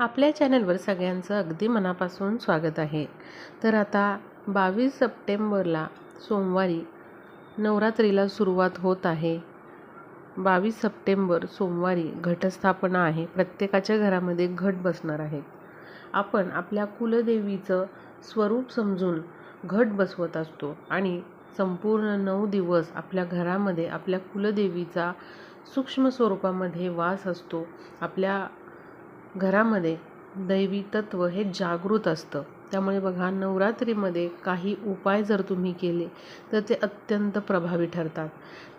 आपल्या चॅनलवर सगळ्यांचं अगदी मनापासून स्वागत आहे. तर आता बावीस सप्टेंबरला सोमवारी नवरात्रीला सुरुवात होत आहे. बावीस सप्टेंबर सोमवारी घटस्थापना आहे. प्रत्येकाच्या घरामध्ये घट बसणार आहे. आपण आपल्या कुलदेवीचं स्वरूप समजून घट बसवत असतो आणि संपूर्ण नऊ दिवस आपल्या घरामध्ये आपल्या कुलदेवीचा सूक्ष्म स्वरूपामध्ये वास असतो. आपल्या घरामध्ये दैवी तत्व हे जागृत असतं. त्यामुळे बघा नवरात्रीमध्ये काही उपाय जर तुम्ही केले तर ते अत्यंत प्रभावी ठरतात.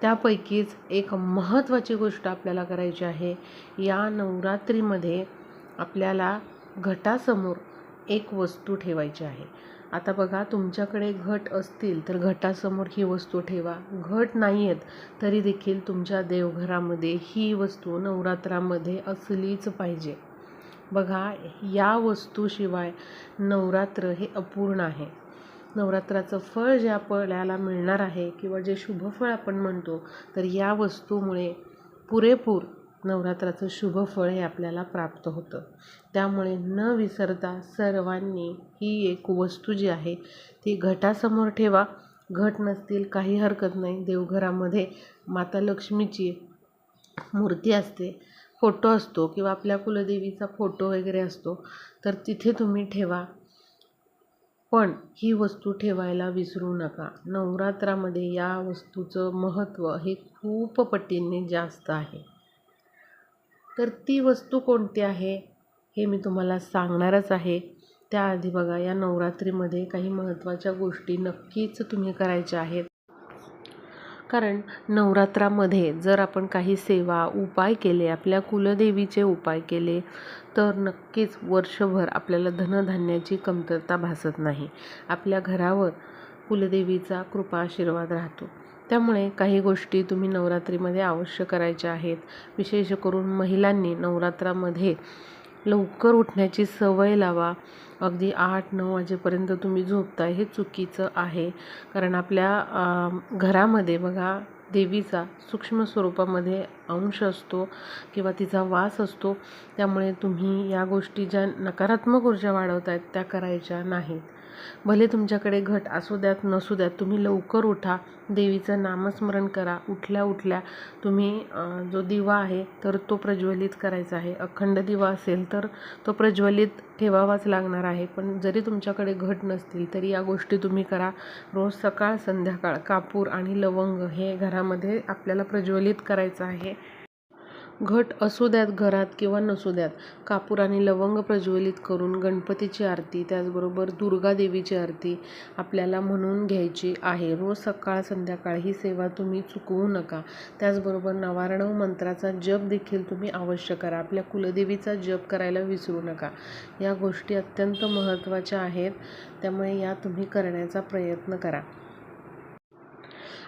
त्यापैकीच एक महत्त्वाची गोष्ट आपल्याला करायची आहे या नवरात्रीमध्ये आपल्याला घटासमोर एक वस्तू ठेवायची आहे. आता बघा तुमच्याकडे घट असतील तर घटासमोर ही वस्तू ठेवा. घट नाही आहेत तरी देखील तुमच्या देवघरामध्ये ही वस्तू नवरात्रामध्ये असलीच पाहिजे. बघा या वस्तूशिवाय नवरात्र हे अपूर्ण आहे. नवरात्राचं फळ जे आपल्याला मिळणार आहे किंवा जे शुभफळ आपण म्हणतो तर या वस्तूमुळे पुरेपूर नवरात्राचं शुभफळ हे आपल्याला प्राप्त होतं. त्यामुळे न विसरता सर्वांनी ही एक वस्तू जी आहे ती घटासमोर ठेवा. घट नसतील काही हरकत नाही. देवघरामध्ये माता लक्ष्मीची मूर्ती असते. फोटो असतो किंवा आपल्या कुलदेवीचा फोटो वगैरे असतो तर तिथे तुम्ही ठेवा. पण ही वस्तू ठेवायला विसरू नका. नवरात्रामध्ये या वस्तूचं महत्त्व हे खूप पटीने जास्त आहे. तर ती वस्तू कोणती आहे हे मी तुम्हाला सांगणारच आहे. त्याआधी बघा या नवरात्रीमध्ये काही महत्त्वाच्या गोष्टी नक्कीच तुम्ही करायच्या आहेत. कारण नवरात्रामध्ये जर आपण काही सेवा उपाय केले आपल्या कुलदेवीचे उपाय केले तर नक्कीच वर्षभर आपल्याला धनधान्याची कमतरता भासत नाही. आपल्या घरावर कुलदेवीचा कृपा आशीर्वाद राहतो. त्यामुळे काही गोष्टी तुम्ही नवरात्रीमध्ये अवश्य करायच्या आहेत. विशेष करून महिलांनी नवरात्रामध्ये लवकर उठण्याची सवय लावा. अगदी आठ नऊ वाजेपर्यंत तुम्ही झोपताय हे चुकीचं आहे. कारण आपल्या घरामध्ये बघा देवीचा सूक्ष्म स्वरूपामध्ये अंश असतो किंवा तिचा वास असतो. त्यामुळे तुम्ही या गोष्टी ज्या नकारात्मक ऊर्जा वाढवत आहेत त्या करायच्या नाहीत. भले तुमच्याकडे घट असू द्यात नसू द्यात तुम्ही लवकर उठा. देवीचं नामस्मरण करा. उठल्या उठल्या तुम्ही जो दिवा आहे तर तो प्रज्वलित करायचा आहे. अखंड दिवा असेल तर तो प्रज्वलित ठेवावाच लागणार आहे. पण जरी तुमच्याकडे घट नसतील तरी या गोष्टी तुम्ही करा. रोज सकाळ संध्याकाळ कापूर आणि लवंग हे घरामध्ये आपल्याला प्रज्वलित करायचं आहे. घट असू द्यात घरात किंवा नसू द्यात कापूर आणि लवंग प्रज्वलित करून गणपतीची आरती त्याचबरोबर दुर्गा देवीची आरती आपल्याला म्हणून घ्यायची आहे. रोज सकाळ संध्याकाळ ही सेवा तुम्ही चुकवू नका. त्याचबरोबर नवारणव मंत्राचा जप देखील तुम्ही अवश्य करा. आपल्या कुलदेवीचा जप करायला विसरू नका. या गोष्टी अत्यंत महत्त्वाच्या आहेत त्यामुळे या तुम्ही करण्याचा प्रयत्न करा.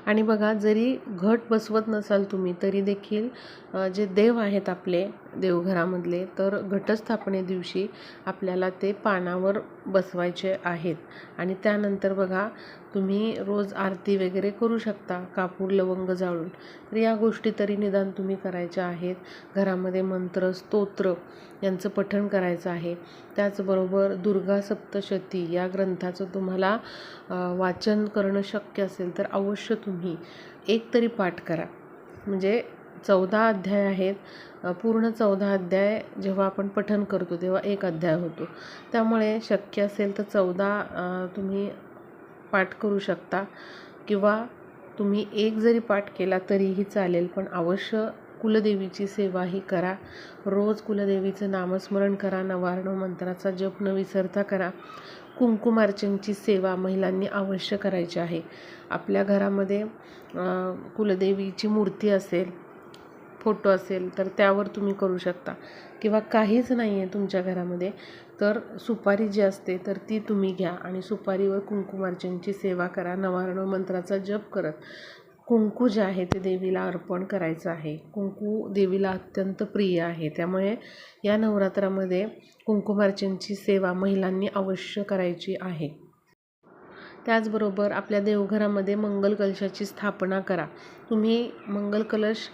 आणि बघा जरी घट बसवत नसाल तुम्ही तरी देखील जे देव आहेत आपले देवघरामधले तर घटस्थापने दिवशी आपल्याला ते पानावर बसवायचे आहेत. आणि त्यानंतर बघा तुम्ही रोज आरती वगैरे करू शकता कापूर लवंग जाळून. तर या गोष्टी तरी निदान तुम्ही करायच्या आहेत. घरामध्ये मंत्र स्तोत्र यांचं पठण करायचं आहे. त्याचबरोबर दुर्गा सप्तशती या ग्रंथाचं तुम्हाला वाचन करणं शक्य असेल तर अवश्य तुम्ही एक तरी पाठ करा. म्हणजे चौदा अध्याय आहेत. पूर्ण चौदा अध्याय जेव्हा आपण पठन करतो तेव्हा एक अध्याय होतो. त्यामुळे शक्य असेल तर चौदा तुम्ही पाठ करू शकता किंवा तुम्ही एक जरी पाठ केला तरीही चालेल पण अवश्य कुलदेवीची सेवा ही करा. रोज कुलदेवीचं नामस्मरण करा नवारण मंत्राचा जप न विसरता करा. कुंकुमार्चनची सेवा महिलांनी अवश्य करायची आहे. आपल्या घरामध्ये कुलदेवीची मूर्ती असेल फोटो असेल तर त्यावर तुम्ही करू शकता. किंवा काहीच नाही आहे तुमच्या घरामध्ये. तर सुपारी जी असते तर ती तुम्ही घ्या आणि सुपारीवर कुंकुमार्चनची सेवा करा. नवारण मंत्राचा जप करत कुंकू जे आहे ते देवीला अर्पण करायचं आहे. कुंकू देवीला अत्यंत प्रिय आहे. त्यामुळे या नवरात्रामध्ये कुंकुमार्चनची सेवा महिलांनी अवश्य करायची आहे. त्याचबरोबर आपल्या देवघरामध्ये मंगल कलशाची स्थापना करा. तुम्ही मंगल कलश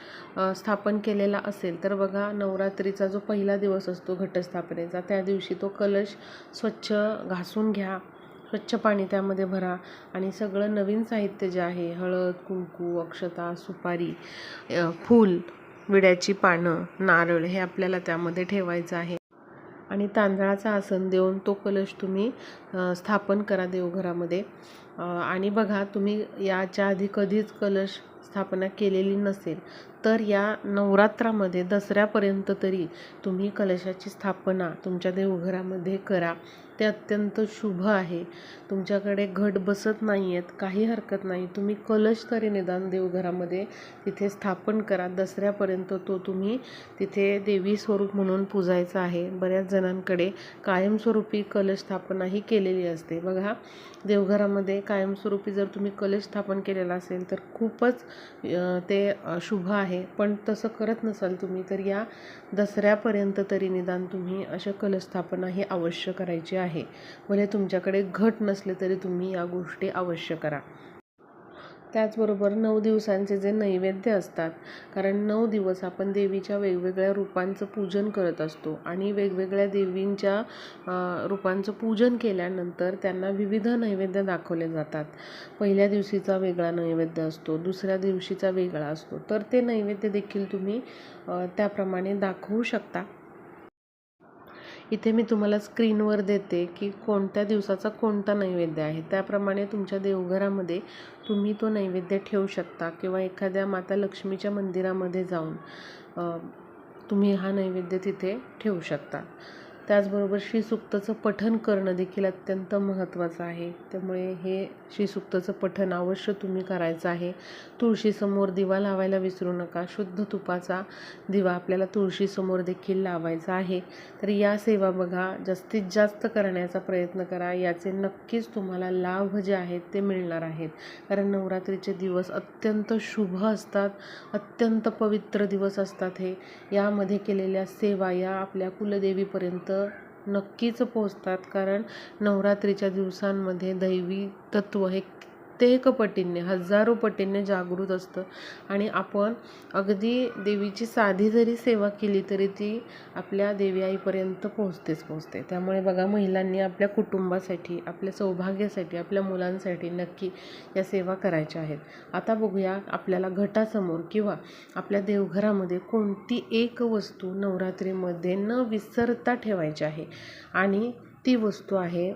स्थापन केलेला असेल तर बघा नवरात्रीचा जो पहिला दिवस असतो घटस्थापनेचा त्या दिवशी तो कलश स्वच्छ घासून घ्या स्वच्छ पाणी त्यामध्ये भरा आणि सगळं नवीन साहित्य जे आहे हळद कुंकू अक्षता सुपारी फूल विड्याची पानं नारळ हे आपल्याला त्यामध्ये ठेवायचं आहे. आणि तांदळाचं आसन देऊन तो कलश तुम्ही स्थापन करा देवघरामध्ये. आणि बघा तुम्ही याच्या आधी कधीच कलश स्थापना केलेली नसेल तर या नवरात्रामध्ये दसऱ्यापर्यंत तरी तुम्ही कलशाची स्थापना तुमच्या देवघरामध्ये करा. ते अत्यंत शुभ आहे. तुमच्याकडे घट बसत नाही आहेत काही हरकत नाही. तुम्ही कलश तरी निदान देवघरामध्ये तिथे स्थापन करा. दसऱ्यापर्यंत तो तुम्ही तिथे देवी स्वरूप म्हणून पूजायचा आहे. बऱ्याच जणांकडे कायमस्वरूपी कलश स्थापना ही केलेली असते. बघा देवघरामध्ये कायमस्वरूपी जर तुम्ही कलश स्थापन केलेला असेल तर खूपच ते शुभ आहे. पण तसं करत नसाल तुम्ही तर या दसऱ्यापर्यंत तरी निदान तुम्ही अशा कलश स्थापना ही अवश्य करायची आहे. आहे. भले तुमच्याकडे घट नसले तरी तुम्ही या गोष्टी अवश्य करा. त्याचबरोबर नऊ दिवसांचे जे नैवेद्य असतात कारण नऊ दिवस आपण देवीच्या वेगवेगळ्या रूपांचं पूजन करत असतो आणि वेगवेगळ्या देवींच्या रूपांचं पूजन केल्यानंतर त्यांना विविध नैवेद्य दाखवले जातात. पहिल्या दिवशीचा वेगळा नैवेद्य असतो दुसऱ्या दिवशीचा वेगळा असतो. तर ते नैवेद्य देखील तुम्ही त्याप्रमाणे दाखवू शकता. इथे मी तुम्हाला स्क्रीनवर देते की कोणत्या दिवसाचा कोणता नैवेद्य आहे. त्याप्रमाणे तुमच्या देवघरामध्ये तुम्ही तो नैवेद्य ठेवू शकता किंवा एखाद्या माता लक्ष्मीच्या मंदिरामध्ये जाऊन तुम्ही हा नैवेद्य तिथे ठेवू शकता. त्याचबरोबर श्रीसुक्तचं पठण करणं देखील अत्यंत महत्त्वाचं आहे. त्यामुळे हे श्रीसुक्तचं पठण अवश्य तुम्ही करायचं आहे. तुळशीसमोर दिवा लावायला विसरू नका. शुद्ध तुपाचा दिवा आपल्याला तुळशीसमोर देखील लावायचा आहे. तर या सेवा बघा. जास्तीत जास्त करण्याचा प्रयत्न करा. याचे नक्कीच तुम्हाला लाभ जे आहेत ते मिळणार आहेत. कारण नवरात्रीचे दिवस अत्यंत शुभ असतात. अत्यंत पवित्र दिवस असतात हे. यामध्ये केलेल्या सेवा या आपल्या कुलदेवीपर्यंत नक्कीच पोचतात कारण नवरात्रीच्या दिवसांमध्ये दैवी तत्त्व हे कित्येक पटींनी हजारो पटींनी जागृत असतं. आणि आपण अगदी देवीची साधी जरी सेवा केली तरी ती आपल्या देवी आईपर्यंत पोहोचतेच पोहोचते. त्यामुळे बघा महिलांनी आपल्या कुटुंबासाठी आपल्या सौभाग्यासाठी आपल्या मुलांसाठी नक्की या सेवा करायच्या आहेत. आता बघूया आपल्याला घटासमोर किंवा आपल्या देवघरामध्ये कोणती एक वस्तू नवरात्रीमध्ये न विसरता ठेवायची आहे? आणि ती वस्तू आहे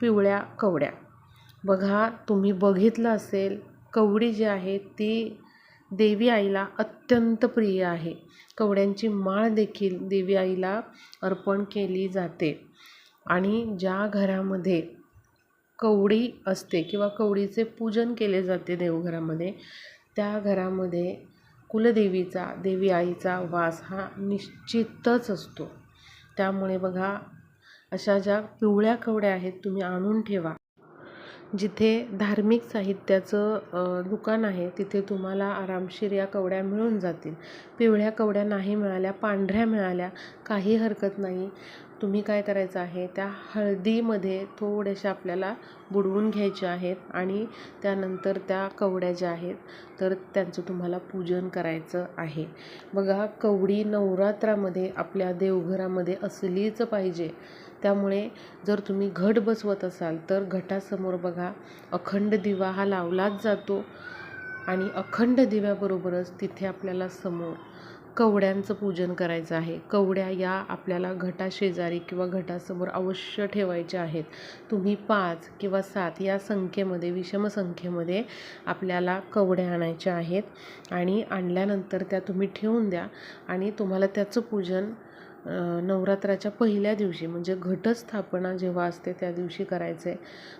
पिवळ्या कवड्या. बघा तुम्ही बघितलं असेल कवडी जी आहे ती देवी आईला अत्यंत प्रिय आहे. कवड्यांची माळ देखील देवी आईला अर्पण केली जाते. आणि ज्या घरामध्ये कवडी असते किंवा कवडीचे पूजन केले जाते देवघरामध्ये त्या घरामध्ये कुलदेवीचा देवी आईचा वास हा निश्चितच असतो. त्यामुळे बघा अशा ज्या पिवळ्या कवड्या आहेत तुम्ही आणून ठेवा. जिथे धार्मिक साहित्याचं दुकान आहे तिथे तुम्हाला आरामशीर या कवड्या मिळून जातील. पिवळ्या कवड्या नाही मिळाल्या पांढऱ्या मिळाल्या काही हरकत नाही. तुम्ही काय करायचं आहे त्या हळदीमध्ये थोड्याशा आपल्याला बुडवून घ्यायच्या आहेत आणि त्यानंतर त्या कवड्या ज्या आहेत तर त्यांचं तुम्हाला पूजन करायचं आहे. बघा कवडी नवरात्रामध्ये आपल्या देवघरामध्ये असलीच पाहिजे. त्यामुळे जर तुम्ही घट बसवत असाल तर घटासमोर बघा अखंड दिवा हा लावलाच जातो आणि अखंड दिव्याबरोबरच तिथे आपल्याला समोर कवड्यांचं पूजन करायचं आहे. कवड्या या आपल्याला घटाशेजारी किंवा घटासमोर अवश्य ठेवायच्या आहेत. तुम्ही पाच किंवा सात या संख्येमध्ये विषम संख्येमध्ये आपल्याला कवड्या आणायच्या आहेत आणि आणल्यानंतर त्या तुम्ही ठेवून द्या आणि तुम्हाला त्याचं पूजन नवरात्राच्या पहिल्या दिवशी म्हणजे घटस्थापना जेव्हा असते त्या दिवशी करायचं आहे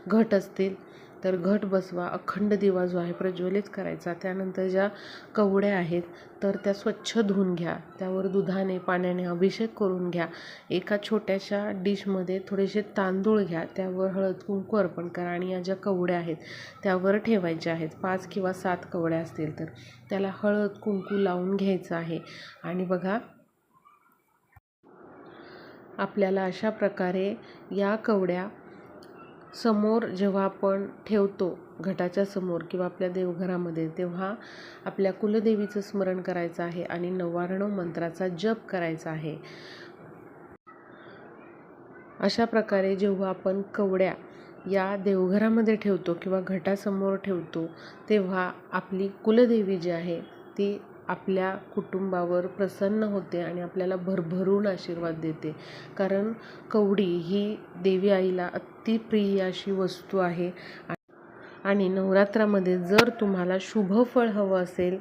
घट असतील तर घट बसवा अखंड दिवा जो आहे प्रज्वलित करायचा. त्यानंतर ज्या कवड्या आहेत तर त्या स्वच्छ धुवून घ्या. त्यावर दुधाने पाण्याने अभिषेक करून घ्या. एका छोट्याशा डिशमध्ये थोडेसे तांदूळ घ्या. त्यावर हळद कुंकू अर्पण करा आणि या ज्या कवड्या आहेत त्यावर ठेवायच्या आहेत. पाच किंवा सात कवड्या असतील तर. त्याला हळद कुंकू लावून घ्यायचं आहे. आणि बघा आपल्याला अशा प्रकारे या कवड्या समोर जेव्हा आपण ठेवतो घटाच्या समोर किंवा आपल्या देवघरामध्ये तेव्हा आपल्या कुलदेवीचं स्मरण करायचं आहे आणि नव्याण्णव मंत्राचा जप करायचा आहे. अशा प्रकारे जेव्हा आपण कवड्या या देवघरामध्ये ठेवतो किंवा घटासमोर ठेवतो तेव्हा आपली कुलदेवी जी आहे ती आपल्या कुटुंबावर प्रसन्न होते आणि आपल्याला भरभरून आशीर्वाद देते. कारण कवडी ही देवी आईला अतिप्रिय अशी वस्तू आहे. आणि नवरात्रामध्ये जर तुम्हाला शुभफळ हवं असेल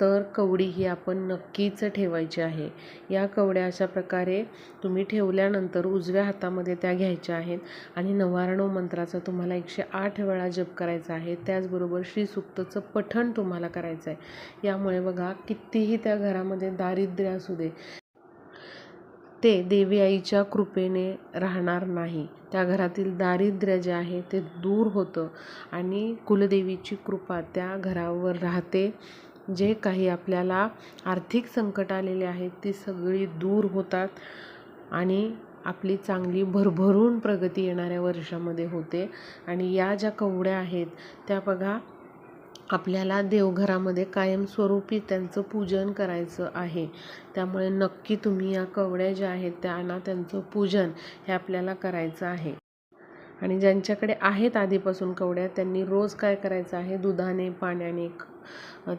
तर कवडी ही आपण नक्कीच ठेवायची आहे. या कवड्या अशा प्रकारे तुम्ही ठेवल्यानंतर उजव्या हातामध्ये त्या घ्यायच्या आहेत आणि नवारणव मंत्राचा तुम्हाला एकशे आठ वेळा जप करायचा आहे. त्याचबरोबर श्रीसुक्तचं पठण तुम्हाला करायचं आहे. यामुळे बघा कितीही त्या घरामध्ये दारिद्र्य असू दे ते देवी आईच्या कृपेने राहणार नाही. त्या घरातील दारिद्र्य जे आहे ते दूर होतं आणि कुलदेवीची कृपा त्या घरावर राहते. जे काही आपल्याला आर्थिक संकट आलेले आहेत ती सगळी दूर होतात आणि आपली चांगली भरभरून प्रगती येणाऱ्या वर्षामध्ये होते. आणि या ज्या कवड्या आहेत त्या बघा आपल्याला देवघरामध्ये कायमस्वरूपी त्यांचं पूजन करायचं आहे. त्यामुळे नक्की तुम्ही या कवड्या ज्या आहेत त्यांना त्यांचं पूजन हे आपल्याला करायचं आहे. आणि ज्यांच्याकडे आहेत आधीपासून कवड्या त्यांनी रोज काय करायचं आहे? दुधाने पाण्याने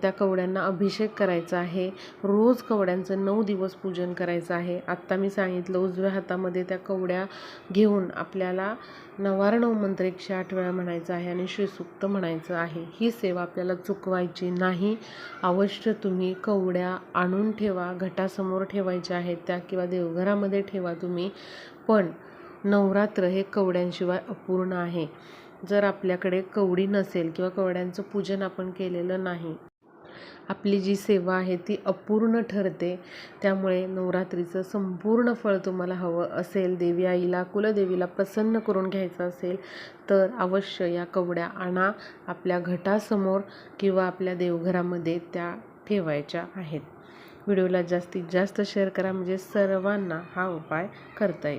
त्या कवड्यांना अभिषेक करायचा आहे. रोज कवड्यांचं नऊ दिवस पूजन करायचं आहे. आत्ता मी सांगितलं उजव्या हातामध्ये त्या कवड्या घेऊन आपल्याला नवारणव मंत्र एकशे आठ वेळा म्हणायचं आहे आणि श्रीसुक्त म्हणायचं आहे. ही सेवा आपल्याला चुकवायची नाही. अवश्य तुम्ही कवड्या आणून ठेवा घटासमोर ठेवायच्या आहेत त्या किंवा देवघरामध्ये ठेवा तुम्ही. पण नवरात्र हे कवड्यांशिवाय अपूर्ण आहे. जर आपल्याकडे कवडी नसेल किंवा कवड्यांचं पूजन आपण केलेलं नाही आपली जी सेवा आहे ती अपूर्ण ठरते. त्यामुळे नवरात्रीचं संपूर्ण फळ तुम्हाला हवं असेल देवी आईला कुलदेवीला प्रसन्न करून घ्यायचं असेल तर अवश्य या कवड्या आणा आपल्या घटासमोर किंवा आपल्या देवघरामध्ये त्या ठेवायच्या आहेत. व्हिडिओला जास्तीत जास्त शेअर करा म्हणजे सर्वांना हा उपाय करता येईल.